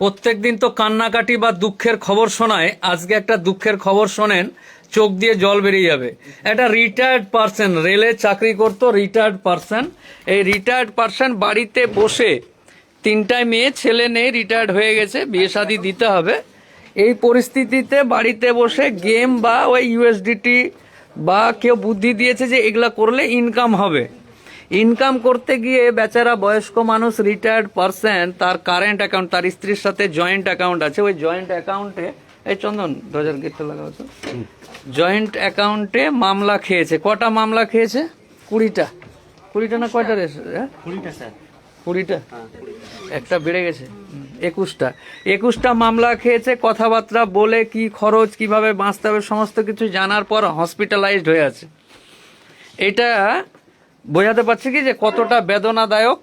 প্রত্যেক দিন তো কান্নাকাটি বা দুঃখের খবর শোনায়। আজকে একটা দুঃখের খবর শোনেন, চোখ দিয়ে জল বেরিয়ে যাবে। একটা রিটায়ার্ড পার্সন রেলে চাকরি করতো রিটায়ার্ড পার্সন এই রিটায়ার্ড পার্সন বাড়িতে বসে তিনটায় মেয়ে, ছেলে নেই রিটায়ার্ড হয়ে গেছে, বিয়ে শাদি দিতে হবে। এই পরিস্থিতিতে বাড়িতে বসে গেম বা ওই ইউএসডিটি বা কেউ বুদ্ধি দিয়েছে যে এগুলা করলে ইনকাম হবে। ইনকাম করতে গিয়ে বেচারা বয়স্ক মানুষ রিটায়ার্ড পারসন তার কারেন্ট অ্যাকাউন্ট তার স্ত্রীর সাথে জয়েন্ট অ্যাকাউন্ট আছে। ওই জয়েন্ট অ্যাকাউন্টে এই চন্দন দরজার গেটটা লাগাও তো। জয়েন্ট অ্যাকাউন্টে মামলা খেয়েছে। কটা মামলা খেয়েছে? কুড়িটা। কুড়িটা না কয়টা রেস হ্যাঁ? কুড়িটা স্যার। কুড়িটা? একটা বেড়ে গেছে। একুশটা। একুশটা মামলা খেয়েছে কথাবার্তা বলে কি খরচ কীভাবে বাঁচতে হবে সমস্ত কিছু জানার পর হসপিটালাইজড হয়ে আছে। এটা বোঝাতে পারছি কি যে কতটা বেদনাদায়ক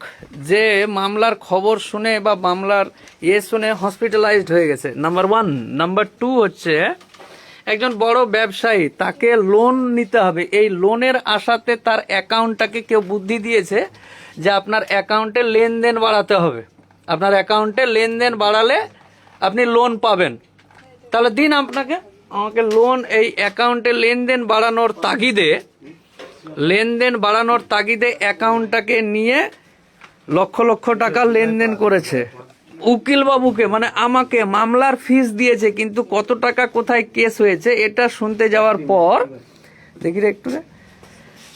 যে মামলার খবর শুনে বা মামলার ইয়ে শুনে হসপিটালাইজড হয়ে গেছে। নাম্বার ওয়ান নাম্বার টু হচ্ছে একজন বড় ব্যবসায়ী, তাকে লোন নিতে হবে। এই লোনের আশাতে তার অ্যাকাউন্টটাকে কেউ বুদ্ধি দিয়েছে যে আপনার অ্যাকাউন্টে লেনদেন বাড়াতে হবে। আপনার অ্যাকাউন্টে লেনদেন বাড়ালে আপনি লোন পাবেন। তাহলে দিন আপনাকে। আমাকে লোন এই অ্যাকাউন্টে লেনদেন বাড়ানোর তাগিদে লেনদেন বাড়ানোর তাগিদে অ্যাকাউন্টটাকে নিয়ে লক্ষ লক্ষ টাকা লেনদেন করেছে। উকিল বাবুকে মানে আমাকে মামলার ফিস দিয়েছে, কিন্তু কত টাকা কোথায় কেস হয়েছে, এটা শুনতে যাওয়ার পর, দেখি রে একটু।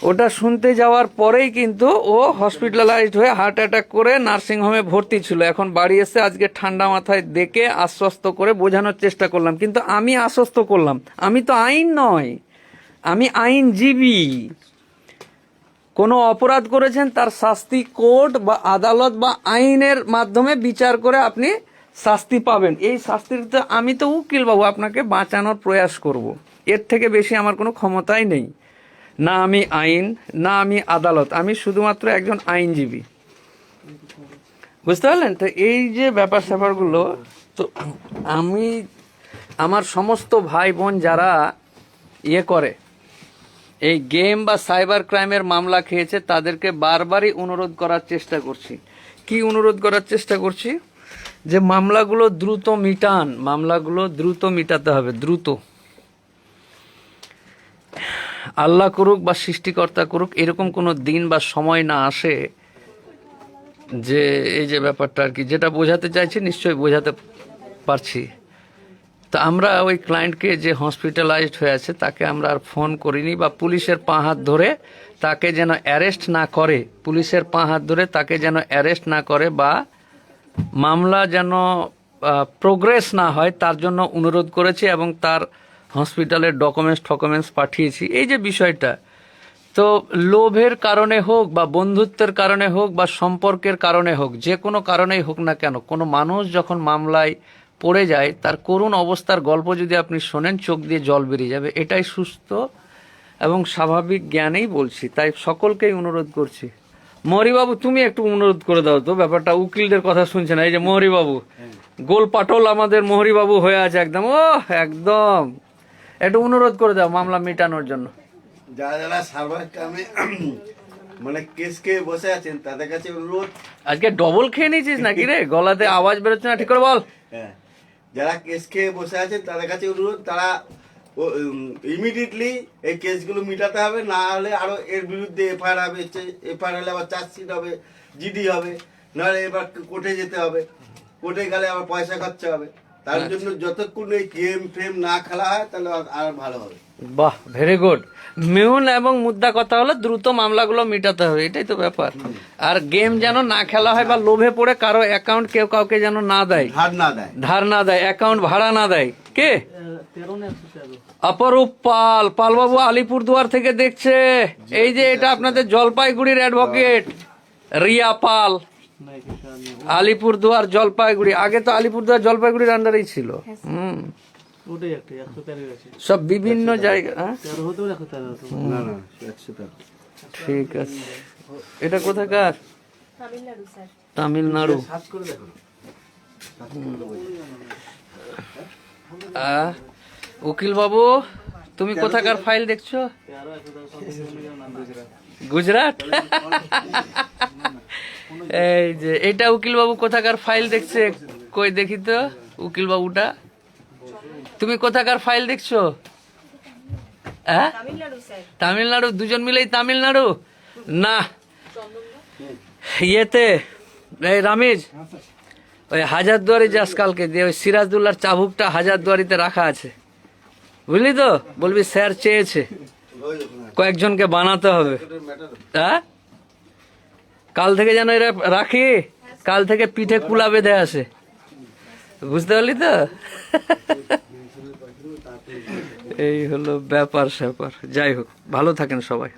ওটা শুনতে যাওয়ার পরেই কিন্তু ও হসপিটালাইজড হয়ে হার্ট অ্যাটাক করে নার্সিংহোমে ভর্তি ছিল। এখন বাড়ি এসে আজকে ঠান্ডা মাথায় দেখে আশ্বস্ত করে বোঝানোর চেষ্টা করলাম। কিন্তু আমি আশ্বস্ত করলাম, আমি তো আইন নয়, আমি আইনজীবী। কোনো অপরাধ করেছেন, তার শাস্তি কোর্ট বা আদালত বা আইনের মাধ্যমে বিচার করে আপনি শাস্তি পাবেন। এই শাস্তিতে আমি তো উকিল বাবু আপনাকে বাঁচানোর প্রয়াস করব। এর থেকে বেশি আমার কোনো ক্ষমতাই নেই। না আমি আইন, না আমি আদালত, আমি শুধুমাত্র একজন আইনজীবী। বুঝতে পারলেন? তো এই যে ব্যাপার স্যাপারগুলো, তো আমি, আমার সমস্ত ভাই বোন যারা ইয়ে করে এই গেম বা সাইবার ক্রাইমের মামলা খেয়েছে, তাদেরকে বারবারই অনুরোধ করার চেষ্টা করছি। কি অনুরোধ করার চেষ্টা করছি? যে মামলাগুলো দ্রুত মিটান, মামলাগুলো দ্রুত মিটাতে হবে, দ্রুত। আল্লাহ করুক বা সৃষ্টিকর্তা করুক, এরকম কোনো দিন বা সময় না আসে যে এই যে ব্যাপারটা আর কি। যেটা বোঝাতে চাইছি, নিশ্চয়ই বোঝাতে পারছি। তো আমরা ওই ক্লায়েন্টকে যে হসপিটালাইজড হয়ে আছে, তাকে আমরা আর ফোন করিনি বা পুলিশের পা হাত ধরে তাকে যেন অ্যারেস্ট না করে, পুলিশের পা হাত ধরে তাকে যেন অ্যারেস্ট না করে বা মামলা যেন প্রোগ্রেস না হয়, তার জন্য অনুরোধ করেছি এবং তার হসপিটালের ডকুমেন্টস টকুমেন্টস পাঠিয়েছি। এই যে বিষয়টা, তো লোভের কারণে হোক বা বন্ধুত্বের কারণে হোক বা সম্পর্কের কারণে হোক, যে কোনো কারণেই হোক না কেন, কোনো মানুষ যখন মামলায় পড়ে যায় তার করুণ অবস্থার গল্প যদি আপনি শোনেন চোখ দিয়ে জল বেরিয়ে যাবে। এটাই সুস্থ এবং স্বাভাবিক জ্ঞানেই বলছি। তাই সকলকেই অনুরোধ করছি। মহরিবাবু তুমি একটু অনুরোধ করে দাও তো ব্যাপারটা উকিলদের কথা শুনছে না এই যে মহরিবাবু গোল পাটল আমাদের মহরিবাবু হয়ে আছে একদম ও একদম। একটু অনুরোধ করে দাও মামলা মেটানোর জন্য। যারা যারা সার্ভার কামে মানে বসে আছেন তাদের কাছে অনুরোধ। আজকে ডবল খেয়ে নিয়েছিস নাকি রে? গলাতে আওয়াজ বেরোচ্ছে না ঠিক করে বল। হ্যাঁ। যারা কেস খেয়ে বসে আছে তাদের কাছে অনুরোধ তারা ইমিডিয়েটলি এই কেসগুলো মিটাতে হবে না হলে আরও এর বিরুদ্ধে এফআইআর হবে এফআইআর হলে আবার চার্জশিট হবে জিডি হবে নাহলে এবার কোর্টে যেতে হবে। কোর্টে গেলে আবার পয়সা খরচা হবে। তার জন্য যতক্ষণ এই গেম ফেম না খেলা হয় তাহলে আর- আর ভালো হবে। বাহ ভেরি গুড মেহুন এবং মুদ্রা কথা হলো দ্রুত মামলাগুলো মেটাতে হবে এটাই তো ব্যাপার। আর গেম যেন না খেলা হয় বা লোভে পড়ে কারও অ্যাকাউন্ট কেউ কাউকে যেন না দেয়। ধার না দেয়। ধার না দেয় অ্যাকাউন্ট ভাড়া না দেয়। কে? অপরূপ পাল পালবাবু আলিপুরদুয়ার থেকে দেখছে। এই যে এটা আপনাদের জলপাইগুড়ির অ্যাডভোকেট রিয়া পাল। আলিপুরদুয়ার জলপাইগুড়ি আগে তো আলিপুরদুয়ার জলপাইগুড়ির আন্ডারেই ছিল। হুম। সব বিভিন্ন জায়গা হ্যাঁ? ঠিক আছে। এটা কোথাকার? তামিলনাড়ু স্যার। তামিলনাড়ু। সার্চ করে দেখো। আহ, উকিল বাবু তুমি কোথাকার ফাইল দেখছ? গুজরাট। এই যে এটা উকিল বাবু কোথাকার ফাইল দেখছে? কই দেখি তো উকিল বাবুটা তুমি কোথাকার ফাইল দেখছ? হ্যাঁ? তামিলনাড়ু দুজন মিলেই তামিলনাড়ু? না। ইয়েতে এই রামিজ ওই হাজারদুয়ারি যাস কালকে দিয়ে ওই সিরাজদুল্লার চাবুকটা হাজারদুয়ারিতে রাখা আছে। বুঝলি তো? বলবি স্যার চেয়েছে। কয়েকজনকে বানাতে হবে। হ্যাঁ? কাল থেকে যেন এরা রাখি কাল থেকে পিঠে কুলা বেঁধে আসে বুঝতে পারলি তো? এই হলো ব্যাপার স্যাপার যাই হোক ভালো থাকেন সবাই।